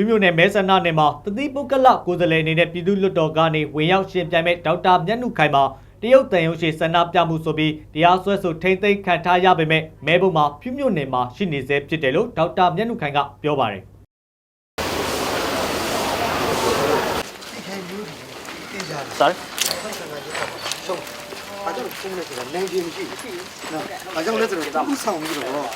ဖြူမြို့နယ်မဲဆန္ဒနယ်မှာတတိပုဂ္ဂလကိုယ်စားလှယ်အနေနဲ့ပြည်သူ့လွှတ်တော်ကနေဝင်ရောက်ရှင်ပြိုင်မဲ့ဒေါက်တာမြတ်နုခိုင်မှာတရုတ်တန်ရုံရှိဆန္ဒပြမှုဆိုပြီးတရားစွဲဆိုထိမ့်သိမ်းခံထားရပေမဲ့မဲဘုံမှာဖြူမြို့နယ်မှာရှိနေသေးဖြစ်တယ်လို့ဒေါက်တာမြတ်နုခိုင်ကပြောပါတယ် Sorry ဘာကြောင့်ဖုန်းလဲဆိုတာနိုင်ခြင်းမရှိဘူး။နော်။ဘာကြောင့်လဲဆိုတော့အခုဆောင်ပြီးတော့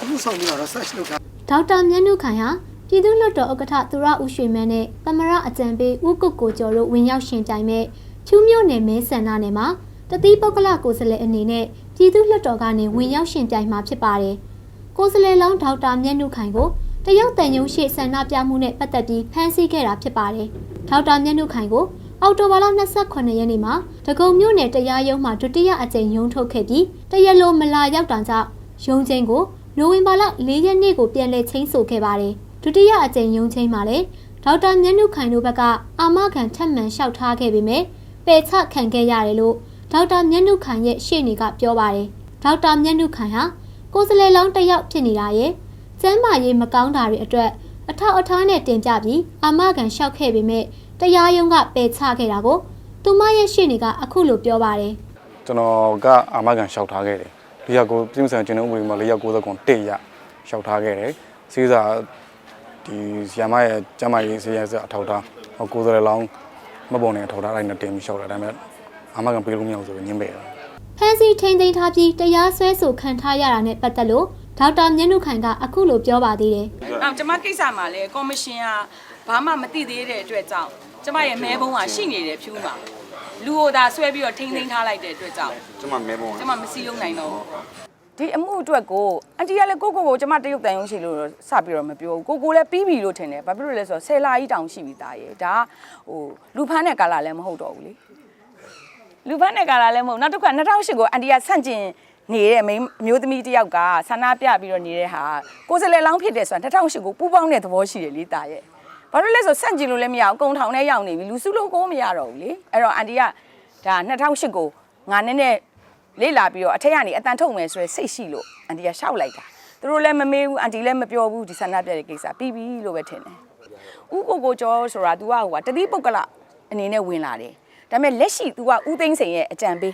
အခုဆောင်ပြီးတော့ search လုပ်တာဒေါက်တာမြတ်နုခိုင်ဟာ ပြည်သူ့လွှတ်တော်ဥက္ကဋ္ဌသူရဦးရွှေမန်းနဲ့သမရအကြံပေးဦးကုတ်ကိုကျော်တို့ဝင်ရောက်ရှင်ပြိုင်မဲ့ဖြူးမြို့နယ်မဲဆန္ဒနယ်မှာတတိပုဂ္ဂလကိုယ်စားလှယ်အနေနဲ့ပြည်သူ့လွှတ်တော်ကနေဝင်ရောက်ရှင်ပြိုင်မှာဖြစ်ပါတယ်။ကိုယ်စားလှယ်လောင်းဒေါက်တာမြတ်နုခိုင်ကိုတရုတ်တန်ယုံရှိဆန္ဒပြမှုနဲ့ပတ်သက်ပြီးဖမ်းဆီးခဲ့တာဖြစ်ပါတယ်။ဒေါက်တာမြတ်နုခိုင်ကိုအောက်တိုဘာလ28ရက်နေ့မှာတကုံမြို့နယ်တရားရုံးမှာဒုတိယအကြိမ်ရုံးထုတ်ခဲ့ပြီးတရက်လိုမလာရောက်တာကြောင့်ရုံးချင်းကိုနိုဝင်ဘာလ၄ရက်နေ့ကိုပြန်လည်ချင်းဆိုခဲ့ပါတယ်။ ဒုတိယအကြိမ်ရုံးချင်းမှာလည်းဒေါက်တာမြတ်နုခိုင်တို့ဘက်ကအာမခံထပ်မံလျှောက်ထားခဲ့ပေမဲ့ပယ်ချခံခဲ့ရတယ်လို့ဒေါက်တာမြတ်နုခိုင်ရဲ့ရှေ့နေကပြောပါတယ်။ဒေါက်တာမြတ်နုခိုင်ဟာကိုယ်စလဲလောင်းတစ်ယောက်ဖြစ်နေတာရဲ့ကျမ်းမာရေးမကောင်းတာတွေအတွက်အထောက်အထားနဲ့တင်ပြပြီးအာမခံလျှောက်ခဲ့ပေမဲ့တရားရုံးကပယ်ချခဲ့တာကိုသူမရဲ့ရှေ့နေကအခုလိုပြောပါတယ်။ကျွန်တော်ကအာမခံလျှောက်ထားခဲ့တယ်၄ရောက်ကိုပြည်မဆန်ကျွန်တော်ဥပဒေမှာ၄ရောက်90ခွန်1ရလျှောက်ထားခဲ့တယ်စီးစာ ဒီဆီယမရဲ့ကျမ်းမာရေးစီးရဲစအထောက်ထားဟိုကိုယ်စားလှယ်လောင်းမပုံနဲ့အထောက်ထားတိုင်းနဲ့တင်ပြီးလျှောက်တာဒါပေမဲ့အာမခံပေးလို့မရဘူးဆိုပြီးညင်းပေတယ်ဖမ်းဆီးထိန်းသိမ်းထားပြီးတရားစွဲဆိုခံထားရတာနဲ့ပတ်သက်လို့ဒေါက်တာမြတ်နုခိုင်ကအခုလိုပြောပါသေးတယ်အော်ကျမကိစ္စမှာလည်းကော်မရှင်ကဘာမှမသိသေးတဲ့အတွက်ကြောင့်ကျမရဲ့မဲဘုံကရှိနေတယ်ဖြူးမှာလူကိုသာဆွဲပြီးတော့ထိန်းသိမ်းထားလိုက်တဲ့အတွက်ကြောင့်ကျွန်မမဲပုံကျမမစီလုံးနိုင်တော့ဘူး ဒီအမှုအတွက်ကိုအန်တီကလည်းကိုကိုကိုကျမတရုတ်တန်ရုံးရှိလို့တော့စပြီးတော့မပြောဘူးကိုကိုလည်းပြီးပြီလို့ထင်တယ်ဘာဖြစ်လို့လဲဆိုတော့ဆယ်လာကြီးတောင်ရှိပြီသားရဲ့ဒါကဟိုလူဖမ်းတဲ့ကာလလည်းမဟုတ်တော့ဘူးလေလူဖမ်းတဲ့ကာလလည်းမဟုတ်နောက်တစ်ခါ2008ကိုအန်တီကဆန့်ကျင်နေတဲ့မိန်းအမျိုးသမီးတစ်ယောက်ကဆန္ဒပြပြီးတော့နေတဲ့ဟာကိုယ်စလဲလောင်းဖြစ်တယ်ဆိုတာ2008ကိုပူပေါင်းတဲ့သဘောရှိတယ်လေသားရဲ့ဘာလို့လဲဆိုဆန့်ကျင်လို့လည်းမရအောင်ကုံထောင်ထဲရောက်နေပြီလူစုလို့ကိုမရတော့ဘူးလေအဲ့တော့အန်တီကဒါ2008ကိုငါနည်းနည်း လေ့လာပြီးတော့အထက်ကနေအတန်ထုတ်မယ်ဆိုရယ်စိတ်ရှိလို့အန်တီကရှောက်လိုက်တာသူတို့လည်းမမေးဘူးအန်တီလည်းမပြောဘူးဒီဆန္ဒပြတဲ့ကိစ္စပြီးပြီလို့ပဲထင်တယ်ဥကိုကိုကျော်ဆိုတာ तू ကဟိုကတတိပုဂ္ဂလအနေနဲ့ဝင်လာတယ်ဒါပေမဲ့လက်ရှိ तू ကဥသိန်းစိန်ရဲ့အကြံပေး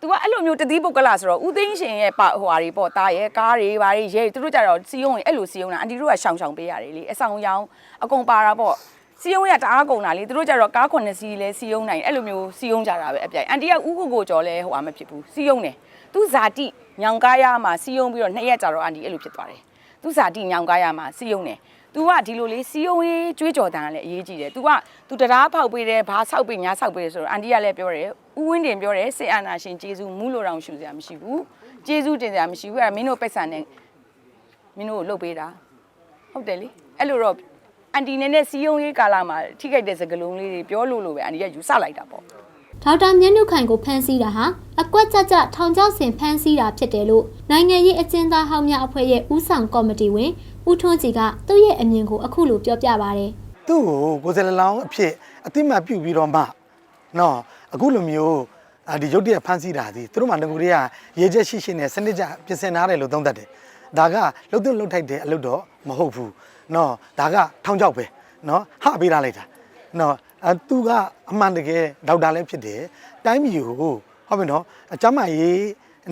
तू ကအဲ့လိုမျိုးတတိပုဂ္ဂလဆိုတော့ဥသိန်းရှင်ရဲ့ပါဟိုဟာတွေပေါ့တာရဲ့ကားတွေဘာတွေရဲသူတို့ကြတော့စီယုံရင်အဲ့လိုစီယုံတာအန်တီတို့ကရှောင်ရှောင်ပေးရတယ်လေအဆောင်ရောင်အကုန်ပါတာပေါ့ စီယုံရတအားကုန်တာလေသူတို့ကြတော့ကားခွန်စီလဲစီယုံနိုင်အဲ့လိုမျိုးစီယုံကြတာပဲအပြိုင်အန်တီကဥကိုကိုကျော်လဲဟိုဟာမဖြစ်ဘူးစီယုံတယ်သူဇာတိညောင်ကားရမှာစီယုံပြီးတော့နှစ်ရက်ကြာတော့အန်တီအဲ့လိုဖြစ်သွားတယ်သူဇာတိညောင်ကားရမှာစီယုံတယ် तू ကဒီလိုလေးစီယုံရေးကြွေးကြော်တန်ကလည်းအရေးကြီးတယ် तू က तू တရားဖောက်ပေးတယ်ဘာဆောက်ပေးညာဆောက်ပေးတယ်ဆိုတော့အန်တီကလည်းပြောတယ်ဥဝင်းတင်ပြောတယ်စေအာနာရှင်ဂျေဇုမူးလို့တောင်ရှူစရာမရှိဘူးဂျေဇုတင်စရာမရှိဘူးအဲ့ဒါမင်းတို့ပိတ်ဆန်နဲ့မင်းတို့ကိုလှုပ်ပေးတာဟုတ်တယ်လေအဲ့လိုတော့ အန်တီနဲ့နဲ့စီယုံရေးကာလမှာထိခိုက်တဲ့စကားလုံးလေးတွေပြောလို့လို့ပဲအန်တီကယူဆလိုက်တာပေါ့ဒေါက်တာမြတ်နုခိုင်ကိုဖမ်းဆီးတာဟာအကွက်ကြကြထောင်ချောက်ဆင်ဖမ်းဆီးတာဖြစ်တယ်လို့နိုင်ငံရေးအကျဉ်းသားဟောင်းများအဖွဲ့ရဲ့ဦးဆောင်ကော်မတီဝင်ဦးထွန်းကြည်ကသူ့ရဲ့အမြင်ကိုအခုလိုပြောပြပါဗျာသူ့ကိုကိုယ်စလလောင်းအဖြစ်အတိမတ်ပြုတ်ပြီးတော့မှနော်အခုလိုမျိုးအာဒီရုပ်တရက်ဖန်ဆီးတာဒီသူတို့မှငကူတွေကရေချက်ရှိရှိနဲ့စနစ်ကြပြင်ဆင်ထားတယ်လို့သုံးသပ်တယ်ဒါကလှုပ်သွင်းလှုပ်ထိုက်တဲ့အလုပ်တော့မဟုတ်ဘူး နော်ဒါကထောင်ချောက်ပဲနော်ဟပေးထားလိုက်တာနော်အဲသူကအမှန်တကယ်ဒေါက်တာလည်းဖြစ်တယ်တိုင်းပြည်ကိုဟုတ်ပြီနော်အကျမ်းမာရေး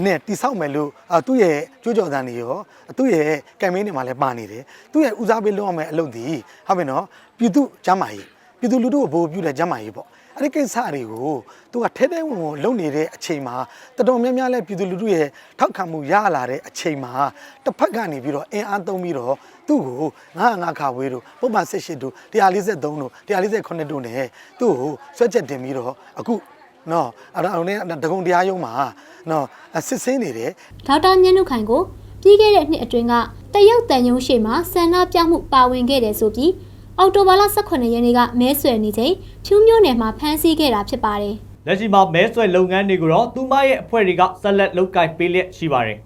နဲ့တိဆောက်မယ်လို့အာသူ့ရဲ့ကြိုးကြော်တန်တွေရောသူ့ရဲ့ကမ်ပိန်းတွေမှာလည်းပါနေတယ်သူ့ရဲ့ဦးစားပေးလုပ်ရမယ့်အလုပ်ဒီဟုတ်ပြီနော်ပြည်သူကျမ်းမာရေးပြည်သူလူထုကိုဘိုးပြုတဲ့ကျမ်းမာရေးပေါ့ အဲ့ဒီကိစ္စတွေကိုသူကထဲထဲဝင်ဝင်လုပ်နေတဲ့အချိန်မှာတော်တော်များများလဲပြည်သူလူထုရဲ့ထောက်ခံမှုရလာတဲ့အချိန်မှာတစ်ဖက်ကနေပြီးတော့အင်အားသုံးပြီးတော့သူ့ကိုငါငါခါဝေးတို့ပုံမှန်18တို့143တို့148တို့နဲ့သူ့ကိုဆွဲချက်တင်ပြီးတော့အခုနော်အဲ့ဒါအောင်နဲ့တကုံတရားရုံးမှာနော်စစ်စင်းနေတယ်ဒေါက်တာမြတ်နုခိုင်ကိုပြီးခဲ့တဲ့နှစ်အတွင်းကတရုတ်တန်ယုံရှိမှာဆန္ဒပြမှုပါဝင်ခဲ့တယ်ဆိုပြီး အောက်တိုဘာလ18ရက်နေ့ကမဲဆွယ်နေချိန်ဖြူးမြို့နယ်မှာဖမ်းဆီးခဲ့တာဖြစ်ပါတယ်လက်ရှိမှာမဲဆွဲလုပ်ငန်းတွေကိုတော့သူမရဲ့အဖွဲ့တွေကဆက်လက်လုပ်ကိုင်ပေးလျက်ရှိပါတယ်